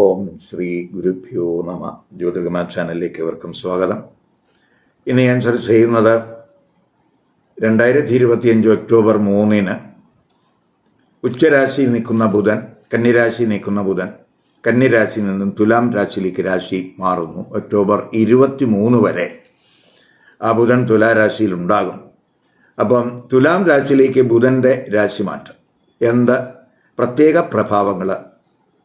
ഓം ശ്രീ ഗുരുഭ്യോ നമ. ജ്യോതിർഗമ ചാനലിലേക്ക് അവർക്കും സ്വാഗതം. ഇന്ന് ഞാൻ ചർച്ച ചെയ്യുന്നത് രണ്ടായിരത്തി ഇരുപത്തിയഞ്ച് ഒക്ടോബർ മൂന്നിന് ഉച്ചരാശിയിൽ നിൽക്കുന്ന ബുധൻ കന്നിരാശി നിൽക്കുന്ന ബുധൻ കന്നിരാശിയിൽ നിന്നും തുലാം രാശിയിലേക്ക് രാശി മാറുന്നു. ഒക്ടോബർ ഇരുപത്തി മൂന്ന് വരെ ആ ബുധൻ തുലാരാശിയിൽ ഉണ്ടാകും. അപ്പം തുലാം രാശിയിലേക്ക് ബുധന്റെ രാശിമാറ്റം എന്ത്? പ്രത്യേക പ്രഭാവങ്ങൾ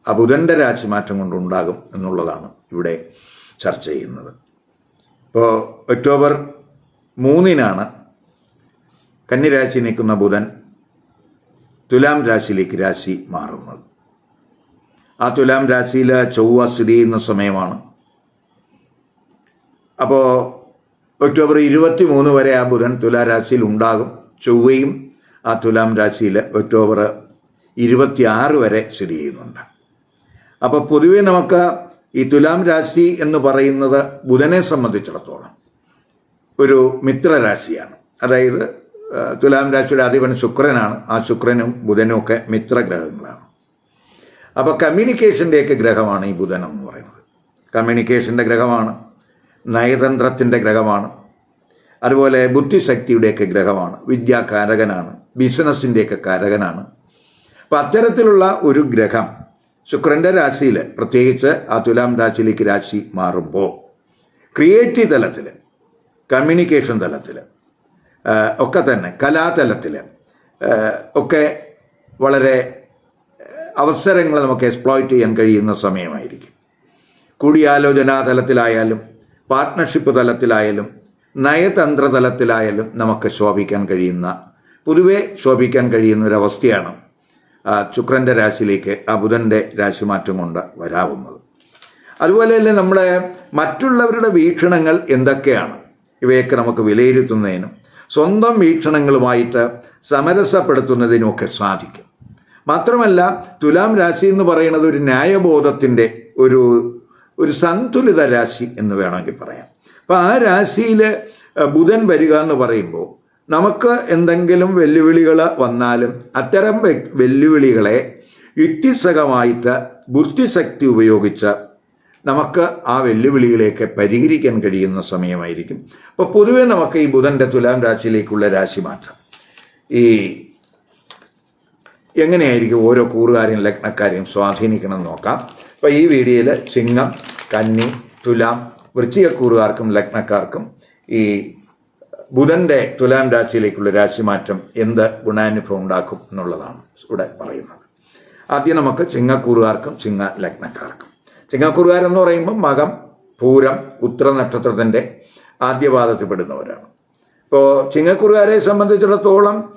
ആ ബുധന്റെ രാശിമാറ്റം കൊണ്ടുണ്ടാകും എന്നുള്ളതാണ് ഇവിടെ ചർച്ച ചെയ്യുന്നത്. ഇപ്പോൾ ഒക്ടോബർ മൂന്നിനാണ് കന്നിരാശി നിൽക്കുന്ന ബുധൻ തുലാം രാശിയിലേക്ക് രാശി മാറുന്നത്. ആ തുലാം രാശിയിൽ ചൊവ്വ സ്ഥിതി ചെയ്യുന്ന സമയമാണ്. അപ്പോൾ ഒക്ടോബർ ഇരുപത്തി മൂന്ന് വരെ ആ ബുധൻ തുലാരാശിയിൽ ഉണ്ടാകും. ചൊവ്വയും ആ തുലാം രാശിയിൽ ഒക്ടോബർ ഇരുപത്തി ആറ് വരെ സ്ഥിതി ചെയ്യുന്നുണ്ട്. അപ്പോൾ പൊതുവെ നമുക്ക് ഈ തുലാം രാശി എന്ന് പറയുന്നത് ബുധനെ സംബന്ധിച്ചിടത്തോളം ഒരു മിത്രരാശിയാണ് അതായത് തുലാം രാശിയുടെ അധിപൻ ശുക്രനാണ്. ആ ശുക്രനും ബുധനും ഒക്കെ മിത്രഗ്രഹങ്ങളാണ് അപ്പോൾ കമ്മ്യൂണിക്കേഷന്റെയൊക്കെ ഗ്രഹമാണ് ഈ ബുധനം എന്ന് പറയുന്നത്. കമ്മ്യൂണിക്കേഷന്റെ ഗ്രഹമാണ് നയതന്ത്രത്തിന്റെ ഗ്രഹമാണ് അതുപോലെ ബുദ്ധിശക്തിയുടെയൊക്കെ ഗ്രഹമാണ് വിദ്യാകാരകനാണ് ബിസിനസ്സിന്റെയൊക്കെ കാരകനാണ്. അപ്പം അത്തരത്തിലുള്ള ഒരു ഗ്രഹം ശുക്രന്റെ രാശിയിൽ പ്രത്യേകിച്ച് ആ തുലാം രാശിയിലേക്ക് രാശി മാറുമ്പോൾ ക്രിയേറ്റീവ് തലത്തിൽ കമ്മ്യൂണിക്കേഷൻ തലത്തിൽ ഒക്കെ തന്നെ കലാതലത്തിൽ ഒക്കെ വളരെ അവസരങ്ങൾ നമുക്ക് എക്സ്പ്ലോയിറ്റ് ചെയ്യാൻ കഴിയുന്ന സമയമായിരിക്കും. കൂടിയാലോചനാ തലത്തിലായാലും പാർട്ട്ണർഷിപ്പ് തലത്തിലായാലും നയതന്ത്ര തലത്തിലായാലും നമുക്ക് ശോഭിക്കാൻ കഴിയുന്ന പൊതുവെ ശോഭിക്കാൻ കഴിയുന്ന ഒരവസ്ഥയാണ് ശുക്രന്റെ രാശിയിലേക്ക് ആ ബുധന്റെ രാശിമാറ്റം കൊണ്ട് വരാവുന്നത്. അതുപോലെ തന്നെ നമ്മളെ മറ്റുള്ളവരുടെ വീക്ഷണങ്ങൾ എന്തൊക്കെയാണ്? ഇവയൊക്കെ നമുക്ക് വിലയിരുത്തുന്നതിനും സ്വന്തം വീക്ഷണങ്ങളുമായിട്ട് സമരസപ്പെടുത്തുന്നതിനുമൊക്കെ സാധിക്കും. മാത്രമല്ല തുലാം രാശി എന്ന് പറയുന്നത് ഒരു ന്യായബോധത്തിന്റെ ഒരു ഒരു സന്തുലിത രാശി എന്ന് വേണമെങ്കിൽ പറയാം. അപ്പം ആ രാശിയിൽ ബുധൻ വരിക എന്ന് പറയുമ്പോൾ നമുക്ക് എന്തെങ്കിലും വെല്ലുവിളികൾ വന്നാലും അത്തരം വെല്ലുവിളികളെ യുക്തിസഹമായിട്ട് ബുദ്ധിശക്തി ഉപയോഗിച്ച് നമുക്ക് ആ വെല്ലുവിളികളെയൊക്കെ പരിഹരിക്കാൻ കഴിയുന്ന സമയമായിരിക്കും. അപ്പോൾ പൊതുവേ നമുക്ക് ഈ ബുധന്റെ തുലാം രാശിയിലേക്കുള്ള രാശി മാറ്റം. ഈ എങ്ങനെയായിരിക്കും ഓരോ കൂറുകാരെയും ലഗ്നക്കാരെയും സ്വാധീനിക്കണം നോക്കാം. അപ്പോൾ ഈ വീഡിയോയിൽ ചിങ്ങം കന്നി തുലാം വൃശ്ചിക കൂറുകാർക്കും ലഗ്നക്കാർക്കും ഈ ബുധന്റെ തുലാം രാശിയിലേക്കുള്ള രാശിമാറ്റം എന്ത് ഗുണാനുഭവം ഉണ്ടാക്കും എന്നുള്ളതാണ് ഇവിടെ പറയുന്നത്. ആദ്യം നമുക്ക് ചിങ്ങക്കൂറുകാർക്കും ചിങ്ങ ലഗ്നക്കാർക്കും. ചിങ്ങക്കൂറുകാരെന്ന് പറയുമ്പോൾ മകം പൂരം ഉത്തര നക്ഷത്രത്തിന്റെ ആദ്യപാദത്തിൽപ്പെടുന്നവരാണ്. ഇപ്പോൾ ചിങ്ങക്കുറുകാരെ സംബന്ധിച്ചിടത്തോളം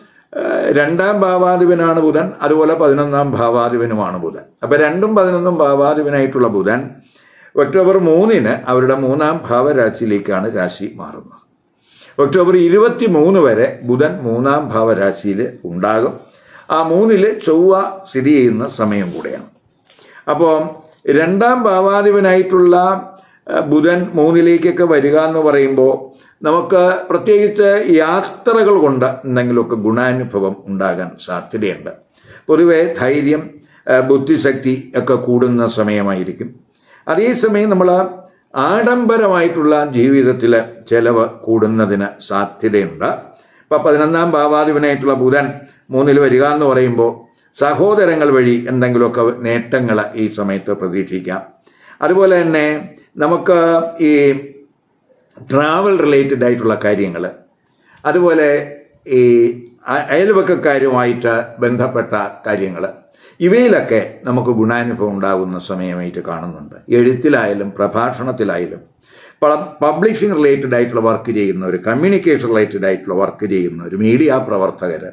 രണ്ടാം ഭാവാധിപനാണ് ബുധൻ അതുപോലെ പതിനൊന്നാം ഭാവാധിപനുമാണ് ബുധൻ. അപ്പോൾ രണ്ടും പതിനൊന്നും ഭാവാധിപനായിട്ടുള്ള ബുധൻ ഒക്ടോബർ മൂന്നിന് അവരുടെ മൂന്നാം ഭാവരാശിയിലേക്കാണ് രാശി മാറുന്നത്. ഒക്ടോബർ ഇരുപത്തി മൂന്ന് വരെ ബുധൻ മൂന്നാം ഭാവരാശിയിൽ ഉണ്ടാകും. ആ മൂന്നിൽ ചൊവ്വ സ്ഥിതി ചെയ്യുന്ന സമയം കൂടെയാണ്. അപ്പോൾ രണ്ടാം ഭാവാധിപനായിട്ടുള്ള ബുധൻ മൂന്നിലേക്കൊക്കെ വരിക എന്ന് പറയുമ്പോൾ നമുക്ക് പ്രത്യേകിച്ച് യാത്രകൾ കൊണ്ട് എന്തെങ്കിലുമൊക്കെ ഗുണാനുഭവം ഉണ്ടാകാൻ സാധ്യതയുണ്ട്. പൊതുവെ ധൈര്യം ബുദ്ധിശക്തി ഒക്കെ കൂടുന്ന സമയമായിരിക്കും. അതേസമയം നമ്മൾ ആഡംബരമായിട്ടുള്ള ജീവിതത്തിൽ ചെലവ് കൂടുന്നതിന് സാധ്യതയുണ്ട്. ഇപ്പം പതിനൊന്നാം ഭാവാധിപനായിട്ടുള്ള ബുധൻ മൂന്നിൽ വരിക എന്ന് പറയുമ്പോൾ സഹോദരങ്ങൾ വഴി എന്തെങ്കിലുമൊക്കെ നേട്ടങ്ങൾ ഈ സമയത്ത് പ്രതീക്ഷിക്കാം. അതുപോലെ തന്നെ നമുക്ക് ഈ ട്രാവൽ റിലേറ്റഡ് ആയിട്ടുള്ള കാര്യങ്ങൾ അതുപോലെ ഈ അയൽവക്കക്കാരുമായിട്ട് ബന്ധപ്പെട്ട കാര്യങ്ങൾ ഇവയിലൊക്കെ നമുക്ക് ഗുണാനുഭവം ഉണ്ടാകുന്ന സമയമായിട്ട് കാണുന്നുണ്ട്. എഴുത്തിലായാലും പ്രഭാഷണത്തിലായാലും പബ്ലിഷിംഗ് റിലേറ്റഡ് ആയിട്ടുള്ള വർക്ക് ചെയ്യുന്നവർ കമ്മ്യൂണിക്കേഷൻ റിലേറ്റഡ് ആയിട്ടുള്ള വർക്ക് ചെയ്യുന്നവർ മീഡിയ പ്രവർത്തകർ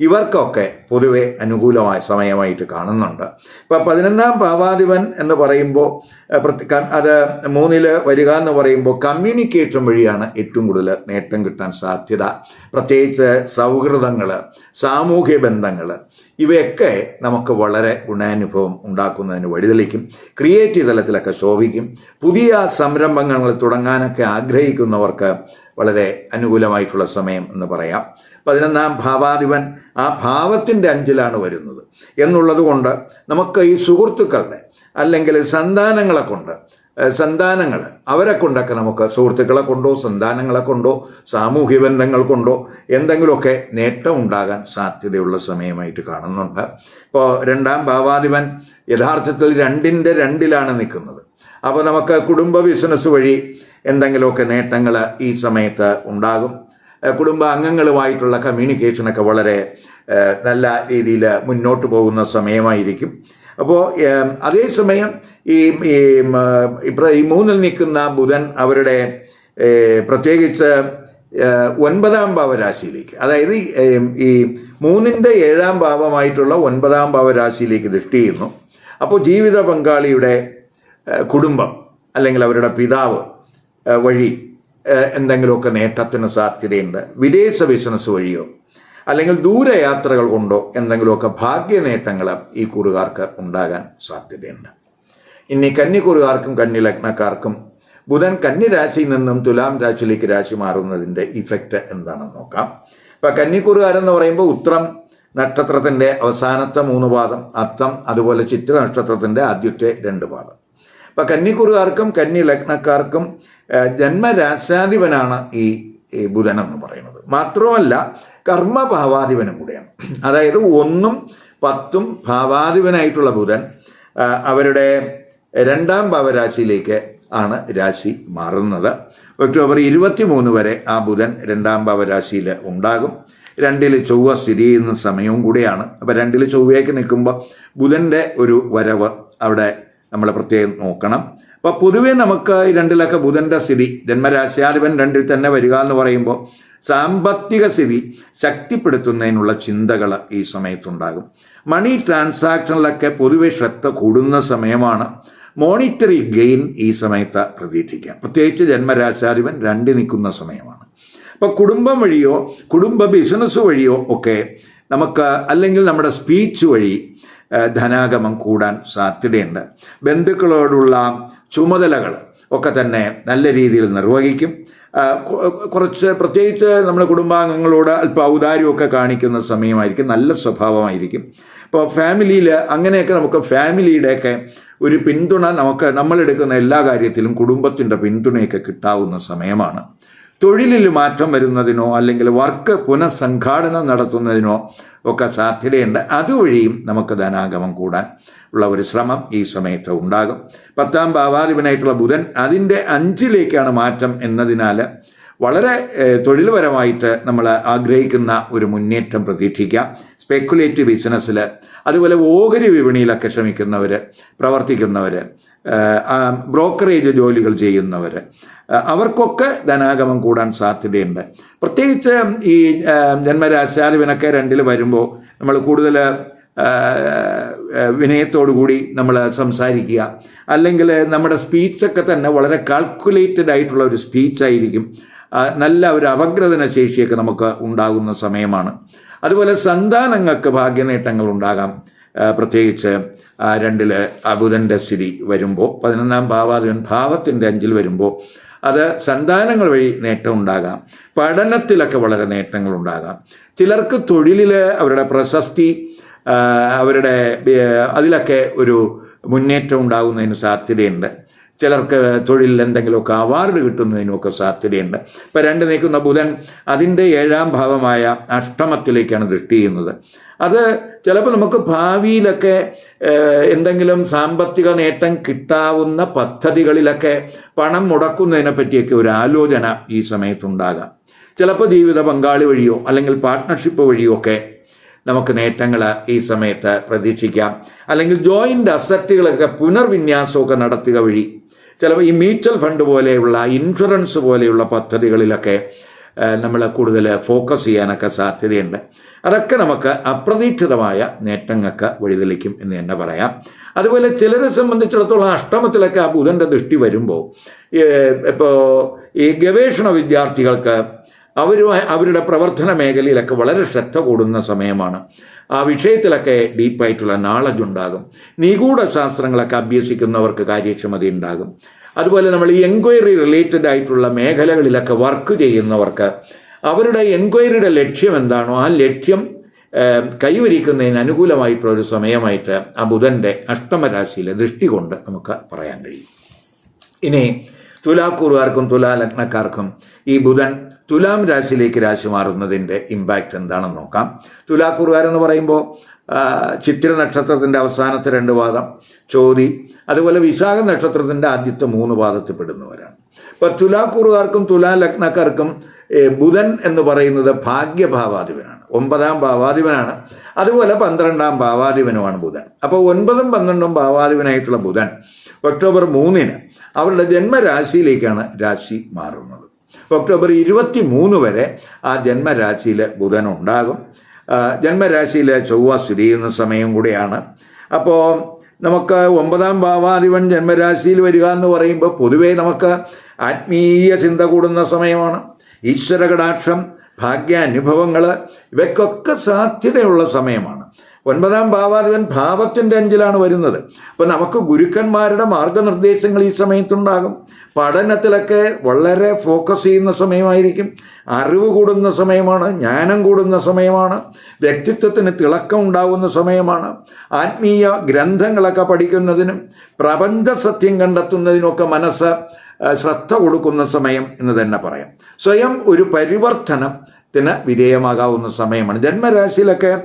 ഇവർക്കൊക്കെ പൊതുവെ അനുകൂലമായ സമയമായിട്ട് കാണുന്നുണ്ട്. ഇപ്പം പതിനൊന്നാം ഭാവാധിപൻ എന്ന് പറയുമ്പോൾ അത് മൂന്നിൽ വരിക എന്ന് പറയുമ്പോൾ കമ്മ്യൂണിക്കേഷൻ വഴിയാണ് ഏറ്റവും കൂടുതൽ നേട്ടം കിട്ടാൻ സാധ്യത. പ്രത്യേകിച്ച് സൗഹൃദങ്ങൾ സാമൂഹ്യ ബന്ധങ്ങൾ ഇവയൊക്കെ നമുക്ക് വളരെ ഗുണാനുഭവം ഉണ്ടാക്കുന്നതിന് വഴിതെളിക്കും. ക്രിയേറ്റീവ് തലത്തിലൊക്കെ ശോഭിക്കും. പുതിയ സംരംഭങ്ങൾ തുടങ്ങാനൊക്കെ ആഗ്രഹിക്കുന്നവർക്ക് വളരെ അനുകൂലമായിട്ടുള്ള സമയം എന്ന് പറയാം. പതിനൊന്നാം ഭാവാധിപൻ ആ ഭാവത്തിന്റെ അഞ്ചിലാണ് വരുന്നത്. എന്നുള്ളത് കൊണ്ട് നമുക്ക് ഈ സുഹൃത്തുക്കളുടെ അല്ലെങ്കിൽ സന്താനങ്ങളെ കൊണ്ട് സന്താനങ്ങൾ അവരെ കൊണ്ടൊക്കെ നമുക്ക് സുഹൃത്തുക്കളെ കൊണ്ടോ സന്താനങ്ങളെ കൊണ്ടോ സാമൂഹ്യ ബന്ധങ്ങൾ കൊണ്ടോ എന്തെങ്കിലുമൊക്കെ നേട്ടം ഉണ്ടാകാൻ സാധ്യതയുള്ള സമയമായിട്ട് കാണുന്നുണ്ട്. ഇപ്പോൾ രണ്ടാം ഭാവാധിപൻ യഥാർത്ഥത്തിൽ രണ്ടിന്റെ രണ്ടിലാണ് നിൽക്കുന്നത്. അപ്പോൾ നമുക്ക് കുടുംബ ബിസിനസ് വഴി എന്തെങ്കിലുമൊക്കെ നേട്ടങ്ങൾ ഈ സമയത്ത് ഉണ്ടാകും. ഏഹ് കുടുംബ അംഗങ്ങളുമായിട്ടുള്ള കമ്മ്യൂണിക്കേഷനൊക്കെ വളരെ നല്ല രീതിയിൽ മുന്നോട്ട് പോകുന്ന സമയമായിരിക്കും. അപ്പോൾ അതേസമയം ഈ ഈ മൂന്നിൽ നിൽക്കുന്ന ബുധൻ അവരുടെ പ്രത്യേകിച്ച് ഒൻപതാം ഭാവരാശിയിലേക്ക് അതായത് ഈ, മൂന്നിന്റെ ഏഴാം ഭാവമായിട്ടുള്ള ഒൻപതാം ഭാവരാശിയിലേക്ക് ദൃഷ്ടി ചെയ്യുന്നു. അപ്പോൾ ജീവിത പങ്കാളിയുടെ കുടുംബം അല്ലെങ്കിൽ അവരുടെ പിതാവ് വഴി എന്തെങ്കിലുമൊക്കെ നേട്ടത്തിന് സാധ്യതയുണ്ട്. വിദേശ ബിസിനസ് വഴിയോ അല്ലെങ്കിൽ ദൂരയാത്രകൾ കൊണ്ടോ എന്തെങ്കിലുമൊക്കെ ഭാഗ്യ നേട്ടങ്ങൾ ഈ കൂറുകാർക്ക് ഉണ്ടാകാൻ സാധ്യതയുണ്ട്. ഇനി കന്നി കന്നിക്കൂറുകാർക്കും കന്നി ലഗ്നക്കാർക്കും ബുധൻ കന്നി രാശിയിൽ നിന്നും തുലാം രാശിയിലേക്ക് രാശി മാറുന്നതിന്റെ ഇഫക്റ്റ് എന്താണെന്ന് നോക്കാം. ഇപ്പം കന്നിക്കൂറുകാരെന്ന് പറയുമ്പോൾ ഉത്രം നക്ഷത്രത്തിന്റെ അവസാനത്തെ മൂന്ന് പാദം അത്തം അതുപോലെ ചിത്ര നക്ഷത്രത്തിന്റെ ആദ്യത്തെ രണ്ട് പാദം. ഇപ്പം കന്നി കുറുകാർക്കും കന്നി ലഗ്നക്കാർക്കും ജന്മരാശാധിപനാണ് ഈ ഈ ബുധൻ എന്ന് പറയുന്നത്. മാത്രമല്ല കർമ്മഭാവാധിപനും കൂടെയാണ്. അതായത് ഒന്നും പത്തും ഭാവാധിപനായിട്ടുള്ള ബുധൻ അവരുടെ രണ്ടാം ഭാവരാശിയിലേക്ക് ആണ് രാശി മാറുന്നത്. ഒക്ടോബർ ഇരുപത്തി മൂന്ന് വരെ ആ ബുധൻ രണ്ടാം ഭാവരാശിയിൽ ഉണ്ടാകും. രണ്ടിൽ ചൊവ്വ സ്ഥിതി ചെയ്യുന്ന സമയവും കൂടിയാണ്. അപ്പോൾ രണ്ടിൽ ചൊവ്വയ്ക്ക് നിൽക്കുമ്പോൾ ബുധന്റെ ഒരു വരവ് അവിടെ നമ്മൾ പ്രത്യേകം നോക്കണം. അപ്പോൾ പൊതുവെ നമുക്ക് ഈ രണ്ടിലൊക്കെ ബുധന്റെ സ്ഥിതി ജന്മരാശ്യാധിപൻ രണ്ടിൽ തന്നെ വരിക എന്ന് പറയുമ്പോൾ സാമ്പത്തിക സ്ഥിതി ശക്തിപ്പെടുത്തുന്നതിനുള്ള ചിന്തകൾ ഈ സമയത്തുണ്ടാകും. മണി ട്രാൻസാക്ഷനിലൊക്കെ പൊതുവെ ശ്രദ്ധ കൂടുന്ന സമയമാണ്. മോണിറ്ററി ഗെയിൻ ഈ സമയത്ത് പ്രതീക്ഷിക്കാം. പ്രത്യേകിച്ച് ജന്മരാശാധിപൻ രണ്ട് നിൽക്കുന്ന സമയമാണ്. അപ്പോൾ കുടുംബം വഴിയോ കുടുംബ ബിസിനസ് വഴിയോ ഒക്കെ നമുക്ക് അല്ലെങ്കിൽ നമ്മുടെ സ്പീച്ച് വഴി ധനാഗമം കൂടാൻ സാധ്യതയുണ്ട്. ബന്ധുക്കളോടുള്ള ചുമതലകൾ ഒക്കെ തന്നെ നല്ല രീതിയിൽ നിർവഹിക്കും. കുറച്ച് പ്രത്യേകിച്ച് നമ്മൾ കുടുംബാംഗങ്ങളോട് അല്പം ഔദാര്യമൊക്കെ കാണിക്കുന്ന സമയമായിരിക്കും നല്ല സ്വഭാവമായിരിക്കും. അപ്പോൾ ഫാമിലിയിൽ അങ്ങനെയൊക്കെ നമുക്ക് ഫാമിലിയുടെയൊക്കെ ഒരു പിന്തുണ നമുക്ക് നമ്മളെടുക്കുന്ന എല്ലാ കാര്യത്തിലും കുടുംബത്തിന്റെ പിന്തുണയൊക്കെ കിട്ടാവുന്ന സമയമാണ്. തൊഴിലിൽ മാറ്റം വരുന്നതിനോ അല്ലെങ്കിൽ വർക്ക് പുനഃസംഘാടനം നടത്തുന്നതിനോ ഒക്കെ സാധ്യതയുണ്ട്. അതുവഴിയും നമുക്ക് ധനാഗമം കൂടാൻ ഉള്ള ഒരു ശ്രമം ഈ സമയത്ത് ഉണ്ടാകും. പത്താം ഭാവാധിപനായിട്ടുള്ള ബുധൻ അതിന്റെ അഞ്ചിലേക്കാണ് മാറ്റം എന്നതിനാൽ വളരെ തൊഴിൽപരമായിട്ട് നമ്മൾ ആഗ്രഹിക്കുന്ന ഒരു മുന്നേറ്റം പ്രതീക്ഷിക്കാം സ്പെക്കുലേറ്റീവ് ബിസിനസ്സിൽ അതുപോലെ ഓഹരി വിപണിയിലൊക്കെ ശ്രമിക്കുന്നവർ പ്രവർത്തിക്കുന്നവർ ബ്രോക്കറേജ് ജോലികൾ ചെയ്യുന്നവർ അവർക്കൊക്കെ ധനാഗമം കൂടാൻ സാധ്യതയുണ്ട്. പ്രത്യേകിച്ച് ഈ ആ, ജന്മരാശാധിപനൊക്കെ രണ്ടിൽ വരുമ്പോൾ നമ്മൾ കൂടുതൽ വിനയത്തോടു കൂടി നമ്മൾ സംസാരിക്കുക. അല്ലെങ്കിൽ നമ്മുടെ സ്പീച്ചൊക്കെ തന്നെ വളരെ കാൽക്കുലേറ്റഡ് ആയിട്ടുള്ള ഒരു സ്പീച്ചായിരിക്കും നല്ല ഒരു അപഗ്രഥന ശേഷിയൊക്കെ നമുക്ക് ഉണ്ടാകുന്ന സമയമാണ്. അതുപോലെ സന്താനങ്ങൾക്ക് ഭാഗ്യനേട്ടങ്ങൾ ഉണ്ടാകാം. പ്രത്യേകിച്ച് രണ്ടിൽ അബുധന്റെ സ്ഥിതി വരുമ്പോൾ പതിനൊന്നാം ഭാവാധിപൻ ഭാവത്തിന്റെ അഞ്ചിൽ വരുമ്പോൾ അത് സന്താനങ്ങൾ വഴി നേട്ടം ഉണ്ടാകാം. പഠനത്തിലൊക്കെ വളരെ നേട്ടങ്ങൾ ഉണ്ടാകാം. ചിലർക്ക് തൊഴിലിൽ അവരുടെ പ്രശസ്തി അവരുടെ അതിലൊക്കെ ഒരു മുന്നേറ്റം ഉണ്ടാകുന്നതിന് സാധ്യതയുണ്ട്. ചിലർക്ക് തൊഴിലിൽ എന്തെങ്കിലുമൊക്കെ അവാർഡ് കിട്ടുന്നതിനുമൊക്കെ സാധ്യതയുണ്ട്. ഇപ്പം രണ്ട് നിൽക്കുന്ന ബുധൻ അതിന്റെ ഏഴാം ഭാവമായ അഷ്ടമത്തിലേക്കാണ് ദൃഷ്ടി ചെയ്യുന്നത്. അത് ചിലപ്പോൾ നമുക്ക് ഭാവിയിലൊക്കെ എന്തെങ്കിലും സാമ്പത്തിക നേട്ടം കിട്ടാവുന്ന പദ്ധതികളിലൊക്കെ പണം മുടക്കുന്നതിനെ പറ്റിയൊക്കെ ഒരു ആലോചന ഈ സമയത്തുണ്ടാകാം. ചിലപ്പോൾ ജീവിത പങ്കാളി വഴിയോ അല്ലെങ്കിൽ പാർട്ട്ണർഷിപ്പ് വഴിയോ ഒക്കെ നമുക്ക് നേട്ടങ്ങൾ ഈ സമയത്ത് പ്രതീക്ഷിക്കാം. അല്ലെങ്കിൽ ജോയിന്റ് അസറ്റുകളൊക്കെ പുനർവിന്യാസമൊക്കെ നടത്തുക വഴി ചിലപ്പോൾ ഈ മ്യൂച്വൽ ഫണ്ട് പോലെയുള്ള ഇൻഷുറൻസ് പോലെയുള്ള പദ്ധതികളിലൊക്കെ നമ്മൾ കൂടുതൽ ഫോക്കസ് ചെയ്യാനൊക്കെ സാധ്യതയുണ്ട്. അതൊക്കെ നമുക്ക് അപ്രതീക്ഷിതമായ നേട്ടങ്ങൾക്ക് വഴിതെളിക്കും എന്ന് തന്നെ പറയാം. അതുപോലെ ചിലരെ സംബന്ധിച്ചിടത്തോളം അഷ്ടമത്തിലൊക്കെ ആ ബുധന്റെ ദൃഷ്ടി വരുമ്പോൾ ഇപ്പോൾ ഈ ഗവേഷണ വിദ്യാർത്ഥികൾക്ക് അവരുമായി അവരുടെ പ്രവർത്തന മേഖലയിലൊക്കെ വളരെ ശ്രദ്ധ കൂടുന്ന സമയമാണ്. ആ വിഷയത്തിലൊക്കെ ഡീപ്പായിട്ടുള്ള നാളജ് ഉണ്ടാകും. നിഗൂഢ ശാസ്ത്രങ്ങളൊക്കെ അഭ്യസിക്കുന്നവർക്ക് കാര്യക്ഷമത ഉണ്ടാകും. അതുപോലെ നമ്മൾ ഈ എൻക്വയറി റിലേറ്റഡ് ആയിട്ടുള്ള മേഖലകളിലൊക്കെ വർക്ക് ചെയ്യുന്നവർക്ക് അവരുടെ എൻക്വയറിയുടെ ലക്ഷ്യം എന്താണോ ആ ലക്ഷ്യം കൈവരിക്കുന്നതിന് അനുകൂലമായിട്ടുള്ള ഒരു സമയമായിട്ട് ആ ബുധന്റെ അഷ്ടമരാശിയിലെ ദൃഷ്ടി കൊണ്ട് നമുക്ക് പറയാൻ കഴിയും. ഇനി തുലാക്കൂറുകാർക്കും തുലാലഗ്നക്കാർക്കും ഈ ബുധൻ തുലാം രാശിയിലേക്ക് രാശി മാറുന്നതിന്റെ ഇമ്പാക്റ്റ് എന്താണെന്ന് നോക്കാം. തുലാക്കൂറുകാരെന്ന് പറയുമ്പോൾ ചിത്തിര നക്ഷത്രത്തിന്റെ അവസാനത്തെ രണ്ട് പാദം ചോതി അതുപോലെ വിശാഖ നക്ഷത്രത്തിന്റെ ആദ്യത്തെ മൂന്ന് പാദത്തിൽ പെടുന്നവരാണ്. അപ്പോൾ തുലാക്കൂറുകാർക്കും തുലാ ലഗ്നക്കാർക്കും ബുധൻ എന്ന് പറയുന്നത് ഭാഗ്യഭാവാധിപനാണ്. ഒമ്പതാം ഭാവാധിപനാണ്. അതുപോലെ പന്ത്രണ്ടാം ഭാവാധിപനുമാണ് ബുധൻ. അപ്പോൾ ഒൻപതും പന്ത്രണ്ടും ഭാവാധിപനായിട്ടുള്ള ബുധൻ ഒക്ടോബർ മൂന്നിന് അവരുടെ ജന്മരാശിയിലേക്കാണ് രാശി മാറുന്നത്. ഒക്ടോബർ ഇരുപത്തി മൂന്ന് വരെ ആ ജന്മരാശിയിൽ ബുധൻ ഉണ്ടാകും. ജന്മരാശിയിൽ ചൊവ്വ സ്ഥിതി ചെയ്യുന്ന സമയം കൂടിയാണ്. അപ്പോൾ നമുക്ക് ഒമ്പതാം ഭാവാധിപൻ ജന്മരാശിയിൽ വരിക എന്ന് പറയുമ്പോൾ പൊതുവേ നമുക്ക് ആത്മീയ ചിന്ത കൂടുന്ന സമയമാണ്. ഈശ്വര കടാക്ഷം ഭാഗ്യാനുഭവങ്ങൾ ഇവയ്ക്കൊക്കെ സാധ്യതയുള്ള സമയമാണ്. ഒൻപതാം ഭാവാധിപൻ ഭാവത്തിന്റെ അഞ്ചിലാണ് വരുന്നത്. അപ്പം നമുക്ക് ഗുരുക്കന്മാരുടെ മാർഗനിർദ്ദേശങ്ങൾ ഈ സമയത്തുണ്ടാകും. പഠനത്തിലൊക്കെ വളരെ ഫോക്കസ് ചെയ്യുന്ന സമയമായിരിക്കും. അറിവ് കൂടുന്ന സമയമാണ് ജ്ഞാനം കൂടുന്ന സമയമാണ് വ്യക്തിത്വത്തിന് തിളക്കം ഉണ്ടാകുന്ന സമയമാണ് ആത്മീയ ഗ്രന്ഥങ്ങളൊക്കെ പഠിക്കുന്നതിനും പ്രപഞ്ച സത്യം കണ്ടെത്തുന്നതിനുമൊക്കെ മനസ്സ് ശ്രദ്ധ കൊടുക്കുന്ന സമയം എന്ന് തന്നെ പറയാം. സ്വയം ഒരു പരിവർത്തനത്തിന് വിധേയമാകാവുന്ന സമയമാണ്. ജന്മരാശിയിലൊക്കെ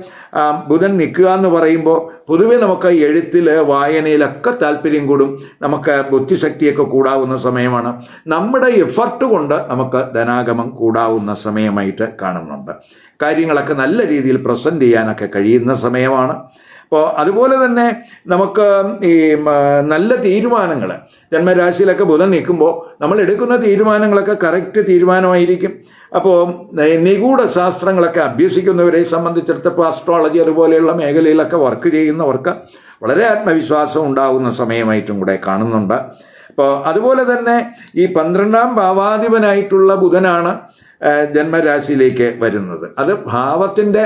ബുധൻ നിൽക്കുക എന്ന് പറയുമ്പോൾ പൊതുവെ നമുക്ക് എഴുത്തിൽ വായനയിലൊക്കെ താല്പര്യം കൂടും. നമുക്ക് ബുദ്ധിശക്തിയൊക്കെ കൂടാവുന്ന സമയമാണ്. നമ്മുടെ എഫർട്ട് കൊണ്ട് നമുക്ക് ധനാഗമം കൂടാവുന്ന സമയമായിട്ട് കാണുന്നുണ്ട്. കാര്യങ്ങളൊക്കെ നല്ല രീതിയിൽ പ്രസന്റ് ചെയ്യാനൊക്കെ കഴിയുന്ന സമയമാണ്. അപ്പോൾ അതുപോലെ തന്നെ നമുക്ക് ഈ നല്ല തീരുമാനങ്ങൾ ജന്മരാശിയിലൊക്കെ ബുധൻ നിൽക്കുമ്പോൾ നമ്മൾ എടുക്കുന്ന തീരുമാനങ്ങളൊക്കെ കറക്റ്റ് തീരുമാനമായിരിക്കും. അപ്പോൾ നിഗൂഢ ശാസ്ത്രങ്ങളൊക്കെ അഭ്യസിക്കുന്നവരെ സംബന്ധിച്ചിടത്തപ്പോൾ അസ്ട്രോളജി അതുപോലെയുള്ള മേഖലയിലൊക്കെ വർക്ക് ചെയ്യുന്നവർക്ക് വളരെ ആത്മവിശ്വാസം ഉണ്ടാകുന്ന സമയമായിട്ടും കൂടെ കാണുന്നുണ്ട്. അപ്പോൾ അതുപോലെ തന്നെ ഈ പന്ത്രണ്ടാം ഭാവാധിപനായിട്ടുള്ള ബുധനാണ് ജന്മരാശിയിലേക്ക് വരുന്നത്. അത് ഭാവത്തിന്റെ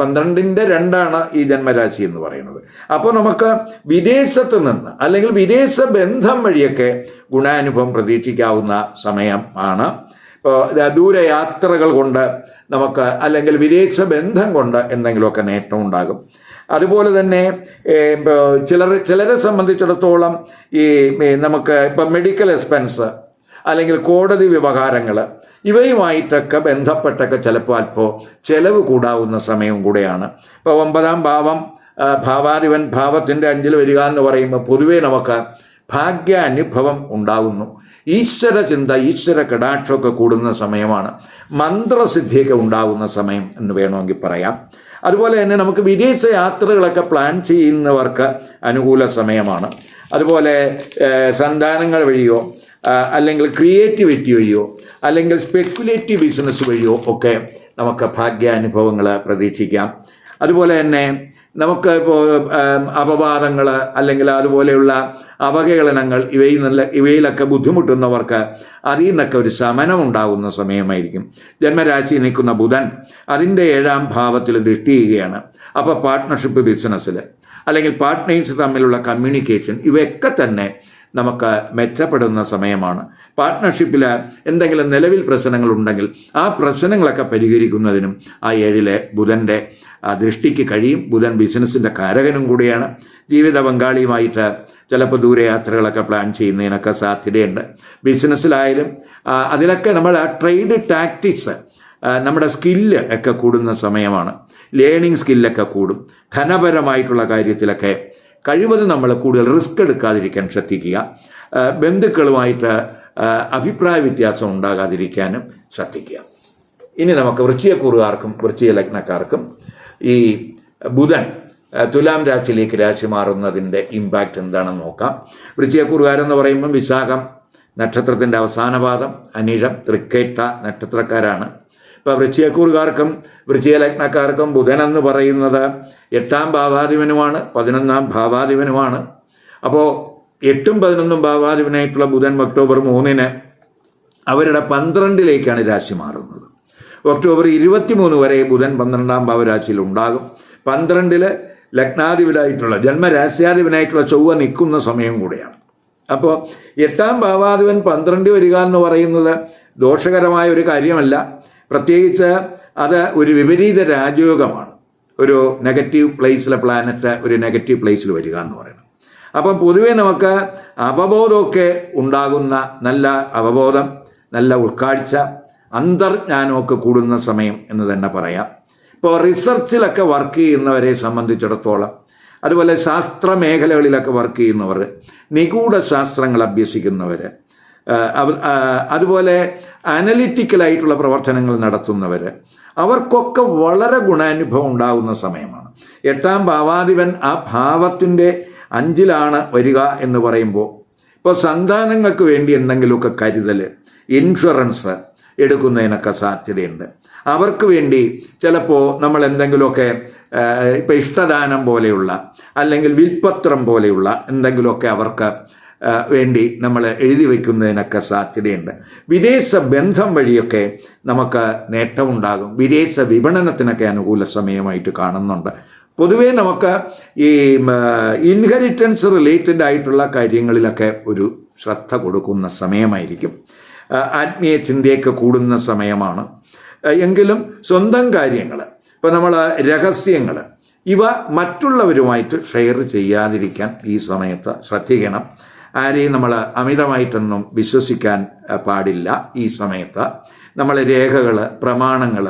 പന്ത്രണ്ടിന്റെ രണ്ടാണ് ഈ ജന്മരാശി എന്ന് പറയുന്നത്. അപ്പോൾ നമുക്ക് വിദേശത്ത് നിന്ന് അല്ലെങ്കിൽ വിദേശ ബന്ധം വഴിയൊക്കെ ഗുണാനുഭവം പ്രതീക്ഷിക്കാവുന്ന സമയമാണ് ഇപ്പോൾ ദൂരയാത്രകൾ കൊണ്ട് നമുക്ക് അല്ലെങ്കിൽ വിദേശ ബന്ധം കൊണ്ട് എന്തെങ്കിലുമൊക്കെ നേട്ടം ഉണ്ടാകും. അതുപോലെ തന്നെ ചിലർ ചിലരെ സംബന്ധിച്ചിടത്തോളം ഈ നമുക്ക് ഇപ്പം മെഡിക്കൽ എക്സ്പെൻസ് അല്ലെങ്കിൽ കോടതി വ്യവഹാരങ്ങൾ ഇവയുമായിട്ടൊക്കെ ബന്ധപ്പെട്ടൊക്കെ ചിലപ്പോൾ അല്പം ചെലവ് കൂടാവുന്ന സമയവും കൂടെയാണ്. ഇപ്പോൾ ഒമ്പതാം ഭാവം ഭാവാധിപൻ ഭാവത്തിന്റെ അഞ്ചിൽ വരിക എന്ന് പറയുമ്പോൾ പൊതുവേ നമുക്ക് ഭാഗ്യ അനുഭവം ഉണ്ടാകുന്നു. ഈശ്വര ചിന്ത ഈശ്വര കടാക്ഷമൊക്കെ കൂടുന്ന സമയമാണ്. മന്ത്രസിദ്ധിയൊക്കെ ഉണ്ടാകുന്ന സമയം എന്ന് വേണമെങ്കിൽ പറയാം. അതുപോലെ തന്നെ നമുക്ക് വിദേശ യാത്രകളൊക്കെ പ്ലാൻ ചെയ്യുന്നവർക്ക് അനുകൂല സമയമാണ്. അതുപോലെ സന്താനങ്ങൾ വഴിയോ അല്ലെങ്കിൽ ക്രിയേറ്റിവിറ്റി വഴിയോ അല്ലെങ്കിൽ സ്പെക്കുലേറ്റീവ് ബിസിനസ് വഴിയോ ഒക്കെ നമുക്ക് ഭാഗ്യാനുഭവങ്ങൾ പ്രതീക്ഷിക്കാം. അതുപോലെ തന്നെ നമുക്ക് ഇപ്പോൾ അപവാദങ്ങൾ അല്ലെങ്കിൽ അതുപോലെയുള്ള അവഹേളനങ്ങൾ ഇവയിൽ നല്ല ഇവയിലൊക്കെ ബുദ്ധിമുട്ടുന്നവർക്ക് അതിൽ നിന്നൊക്കെ ഒരു ശമനം ഉണ്ടാകുന്ന സമയമായിരിക്കും. ജന്മരാശി നിൽക്കുന്ന ബുധൻ അതിന്റെ ഏഴാം ഭാവത്തിൽ ദൃഷ്ടി ചെയ്യുകയാണ് അപ്പോൾ പാർട്ട്ണർഷിപ്പ് ബിസിനസ്സിൽ അല്ലെങ്കിൽ പാർട്ട്നേഴ്സ് തമ്മിലുള്ള കമ്മ്യൂണിക്കേഷൻ ഇവയൊക്കെ തന്നെ നമുക്ക് മെച്ചപ്പെടുന്ന സമയമാണ്. പാർട്ട്ണർഷിപ്പിൽ എന്തെങ്കിലും നിലവിൽ പ്രശ്നങ്ങൾ ഉണ്ടെങ്കിൽ ആ പ്രശ്നങ്ങളൊക്കെ പരിഹരിക്കുന്നതിനും ആ ഏഴിലെ ബുധന്റെ ദൃഷ്ടിക്ക് കഴിയും. ബുധൻ ബിസിനസ്സിന്റെ കാരകനും കൂടിയാണ്. ജീവിത പങ്കാളിയുമായിട്ട് ചിലപ്പോൾ ദൂരയാത്രകളൊക്കെ പ്ലാൻ ചെയ്യുന്നതിനൊക്കെ സാധ്യതയുണ്ട്. ബിസിനസ്സിലായാലും അതിലൊക്കെ നമ്മൾ ആ ട്രേഡ് ടാക്ടിക്സ് നമ്മുടെ സ്കില്ല് ഒക്കെ കൂടുന്ന സമയമാണ്. ലേണിംഗ് സ്കില്ലൊക്കെ കൂടും. ധനപരമായിട്ടുള്ള കാര്യത്തിലൊക്കെ കഴിവതും നമ്മൾ കൂടുതൽ റിസ്ക് എടുക്കാതിരിക്കാൻ ശ്രദ്ധിക്കുക. ബന്ധുക്കളുമായിട്ട് അഭിപ്രായ വ്യത്യാസം ഉണ്ടാകാതിരിക്കാനും ശ്രദ്ധിക്കുക. ഇനി നമുക്ക് വൃശ്ചികക്കൂറുകാർക്കും വൃശ്ചിക ലഗ്നക്കാർക്കും ഈ ബുധൻ തുലാം രാശിയിലേക്ക് രാശി മാറുന്നതിന്റെ ഇമ്പാക്റ്റ് എന്താണെന്ന് നോക്കാം. വൃശ്ചികക്കൂറുകാരെന്ന് പറയുമ്പം വിശാഖം നക്ഷത്രത്തിന്റെ അവസാന പാദം അനിഴം തൃക്കേട്ട നക്ഷത്രക്കാരാണ്. ഇപ്പോൾ വൃശ്ചികക്കൂറുകാർക്കും വൃശ്ചിക ലഗ്നക്കാർക്കും ബുധൻ എന്ന് പറയുന്നത് എട്ടാം ഭാവാധിപനുമാണ് പതിനൊന്നാം ഭാവാധിപനുമാണ്. അപ്പോൾ എട്ടും പതിനൊന്നും ഭാവാധിപനായിട്ടുള്ള ബുധൻ ഒക്ടോബർ മൂന്നിന് അവരുടെ പന്ത്രണ്ടിലേക്കാണ് രാശി മാറുന്നത്. ഒക്ടോബർ ഇരുപത്തിമൂന്ന് വരെ ബുധൻ പന്ത്രണ്ടാം ഭാവരാശിയിൽ ഉണ്ടാകും. പന്ത്രണ്ടിൽ ലഗ്നാധിപനായിട്ടുള്ള ജന്മരാശ്യാധിപനായിട്ടുള്ള ചൊവ്വ നിൽക്കുന്ന സമയം കൂടെയാണ്. അപ്പോൾ എട്ടാം ഭാവാധിപൻ പന്ത്രണ്ട് വരിക എന്ന് പറയുന്നത് ദോഷകരമായ ഒരു കാര്യമല്ല. പ്രത്യേകിച്ച് അത് ഒരു വിപരീത രാജയോഗമാണ്. ഒരു നെഗറ്റീവ് പ്ലേസിലെ പ്ലാനറ്റ് ഒരു നെഗറ്റീവ് പ്ലേസിൽ വരിക എന്ന് പറയുന്നത്. അപ്പം പൊതുവേ നമുക്ക് അവബോധമൊക്കെ ഉണ്ടാകുന്ന നല്ല അവബോധം നല്ല ഉൾക്കാഴ്ച അന്തർജ്ഞാനമൊക്കെ കൂടുന്ന സമയം എന്ന് തന്നെ പറയാം. ഇപ്പോൾ റിസർച്ചിലൊക്കെ വർക്ക് ചെയ്യുന്നവരെ സംബന്ധിച്ചിടത്തോളം അതുപോലെ ശാസ്ത്ര മേഖലകളിലൊക്കെ വർക്ക് ചെയ്യുന്നവർ നിഗൂഢ ശാസ്ത്രങ്ങൾ അഭ്യസിക്കുന്നവർ അതുപോലെ അനലിറ്റിക്കലായിട്ടുള്ള പ്രവർത്തനങ്ങൾ നടത്തുന്നവർ അവർക്കൊക്കെ വളരെ ഗുണാനുഭവം ഉണ്ടാകുന്ന സമയമാണ്. എട്ടാം ഭാവാധിപൻ ആ ഭാവത്തിന്റെ അഞ്ചിലാണ് വരിക എന്ന് പറയുമ്പോൾ ഇപ്പോൾ സന്താനങ്ങൾക്ക് വേണ്ടി എന്തെങ്കിലുമൊക്കെ കരുതൽ ഇൻഷുറൻസ് എടുക്കുന്നതിനൊക്കെ സാധ്യതയുണ്ട്. അവർക്ക് വേണ്ടി ചിലപ്പോൾ നമ്മൾ എന്തെങ്കിലുമൊക്കെ ഇപ്പം ഇഷ്ടദാനം പോലെയുള്ള അല്ലെങ്കിൽ വിൽപ്പത്രം പോലെയുള്ള എന്തെങ്കിലുമൊക്കെ അവർക്ക് വേണ്ടി നമ്മൾ എഴുതി വയ്ക്കുന്നതിനൊക്കെ സാധ്യതയുണ്ട്. വിദേശ ബന്ധം വഴിയൊക്കെ നമുക്ക് നേട്ടമുണ്ടാകും വിദേശ വിപണനത്തിനൊക്കെ അനുകൂല സമയമായിട്ട് കാണുന്നുണ്ട്. പൊതുവേ നമുക്ക് ഈ ഇൻഹെറിറ്റൻസ് റിലേറ്റഡ് ആയിട്ടുള്ള കാര്യങ്ങളിലൊക്കെ ഒരു ശ്രദ്ധ കൊടുക്കുന്ന സമയമായിരിക്കും. ആത്മീയ ചിന്തയൊക്കെ കൂടുന്ന സമയമാണ്. എങ്കിലും സ്വന്തം കാര്യങ്ങൾ ഇപ്പോൾ നമ്മൾ രഹസ്യങ്ങൾ ഇവ മറ്റുള്ളവരുമായിട്ട് ഷെയർ ചെയ്യാതിരിക്കാൻ ഈ സമയത്ത് ശ്രദ്ധിക്കണം. ആരെയും നമ്മൾ അമിതമായിട്ടൊന്നും വിശ്വസിക്കാൻ പാടില്ല ഈ സമയത്ത്. നമ്മൾ രേഖകൾ പ്രമാണങ്ങൾ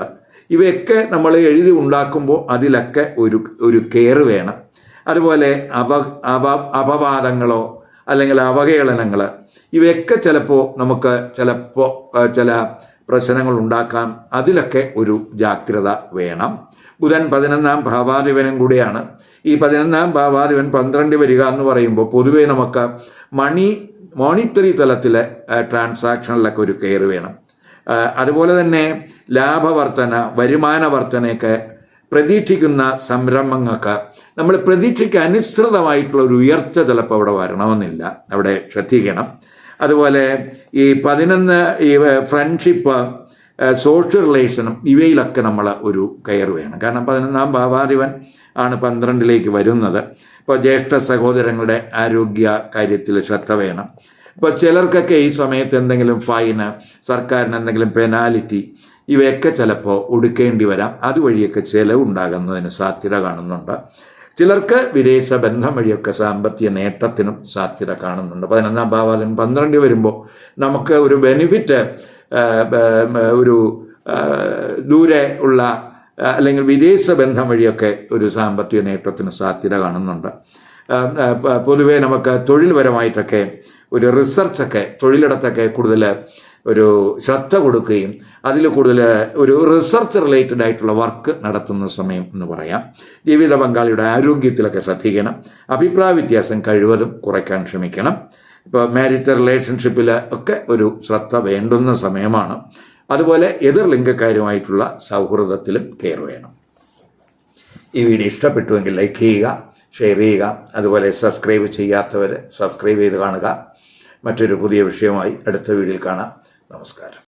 ഇവയൊക്കെ നമ്മൾ എഴുതി ഉണ്ടാക്കുമ്പോൾ അതിലൊക്കെ ഒരു ഒരു കെയർ വേണം. അതുപോലെ അപ അപ അപവാദങ്ങളോ അല്ലെങ്കിൽ അവഹേളനങ്ങൾ ഇവയൊക്കെ ചിലപ്പോൾ നമുക്ക് ചിലപ്പോൾ ചില പ്രശ്നങ്ങൾ ഉണ്ടാക്കാം. അതിലൊക്കെ ഒരു ജാഗ്രത വേണം. ബുധൻ പതിനൊന്നാം ഭാവാധിപനും കൂടിയാണ്. ഈ പതിനൊന്നാം ഭാവാധിപൻ പന്ത്രണ്ട് വരിക എന്ന് പറയുമ്പോൾ പൊതുവേ നമുക്ക് മണി മോണിറ്ററി തലത്തിൽ ട്രാൻസാക്ഷനിലൊക്കെ ഒരു കെയർ വേണം. അതുപോലെ തന്നെ ലാഭവർധന വരുമാന വർധനയൊക്കെ പ്രതീക്ഷിക്കുന്ന സംരംഭങ്ങൾക്ക് നമ്മൾ പ്രതീക്ഷയ്ക്ക് അനുസൃതമായിട്ടുള്ള ഒരു ഉയർച്ച ചിലപ്പോൾ അവിടെ വരണമെന്നില്ല. അവിടെ ശ്രദ്ധിക്കണം. അതുപോലെ ഈ പതിനൊന്ന് ഈ ഫ്രണ്ട്ഷിപ്പ് സോഷ്യൽ റിലേഷനും ഇവയിലൊക്കെ നമ്മൾ ഒരു കയറ് വേണം. കാരണം പതിനൊന്നാം ഭാവാധിപൻ ആണ് പന്ത്രണ്ടിലേക്ക് വരുന്നത്. ഇപ്പോൾ ജ്യേഷ്ഠ സഹോദരങ്ങളുടെ ആരോഗ്യ കാര്യത്തിൽ ശ്രദ്ധ വേണം. ഇപ്പോൾ ചിലർക്കൊക്കെ ഈ സമയത്ത് എന്തെങ്കിലും ഫൈന് സർക്കാരിന് എന്തെങ്കിലും പെനാലിറ്റി ഇവയൊക്കെ ചിലപ്പോൾ ഒടുക്കേണ്ടി വരാം. അതുവഴിയൊക്കെ ചിലവുണ്ടാകുന്നതിന് സാധ്യത കാണുന്നുണ്ട്. ചിലർക്ക് വിദേശ ബന്ധം വഴിയൊക്കെ സാമ്പത്തിക നേട്ടത്തിനും സാധ്യത കാണുന്നുണ്ട്. പതിനൊന്നാം ഭാവാദിനം പന്ത്രണ്ട് വരുമ്പോൾ നമുക്ക് ഒരു ബെനിഫിറ്റ് ഒരു ദൂരെ ഉള്ള അല്ലെങ്കിൽ വിദേശ ബന്ധം വഴിയൊക്കെ ഒരു സാമ്പത്തിക നേട്ടത്തിന് സാധ്യത കാണുന്നുണ്ട്. പൊതുവേ നമുക്ക് തൊഴിൽപരമായിട്ടൊക്കെ ഒരു റിസർച്ചൊക്കെ തൊഴിലിടത്തൊക്കെ കൂടുതൽ ഒരു ശ്രദ്ധ കൊടുക്കുകയും അതിൽ കൂടുതൽ ഒരു റിസർച്ച് റിലേറ്റഡ് ആയിട്ടുള്ള വർക്ക് നടത്തുന്ന സമയം എന്ന് പറയാം. ജീവിത പങ്കാളിയുടെ ആരോഗ്യത്തിലൊക്കെ ശ്രദ്ധിക്കണം. അഭിപ്രായ വ്യത്യാസം കഴിവതും കുറയ്ക്കാൻ ശ്രമിക്കണം. ഇപ്പോൾ മാരിറ്റൽ റിലേഷൻഷിപ്പിൽ ഒക്കെ ഒരു ശ്രദ്ധ വേണ്ടുന്ന സമയമാണ്. അതുപോലെ എതിർ ലിംഗക്കാരുമായിട്ടുള്ള സൗഹൃദത്തിലും കെയർ വേണം. ഈ വീഡിയോ ഇഷ്ടപ്പെട്ടുവെങ്കിൽ ലൈക്ക് ചെയ്യുക ഷെയർ ചെയ്യുക അതുപോലെ സബ്സ്ക്രൈബ് ചെയ്യാത്തവർ സബ്സ്ക്രൈബ് ചെയ്ത് കാണുക. മറ്റൊരു പുതിയ വിഷയമായി അടുത്ത വീഡിയോയിൽ കാണാം. നമസ്കാരം.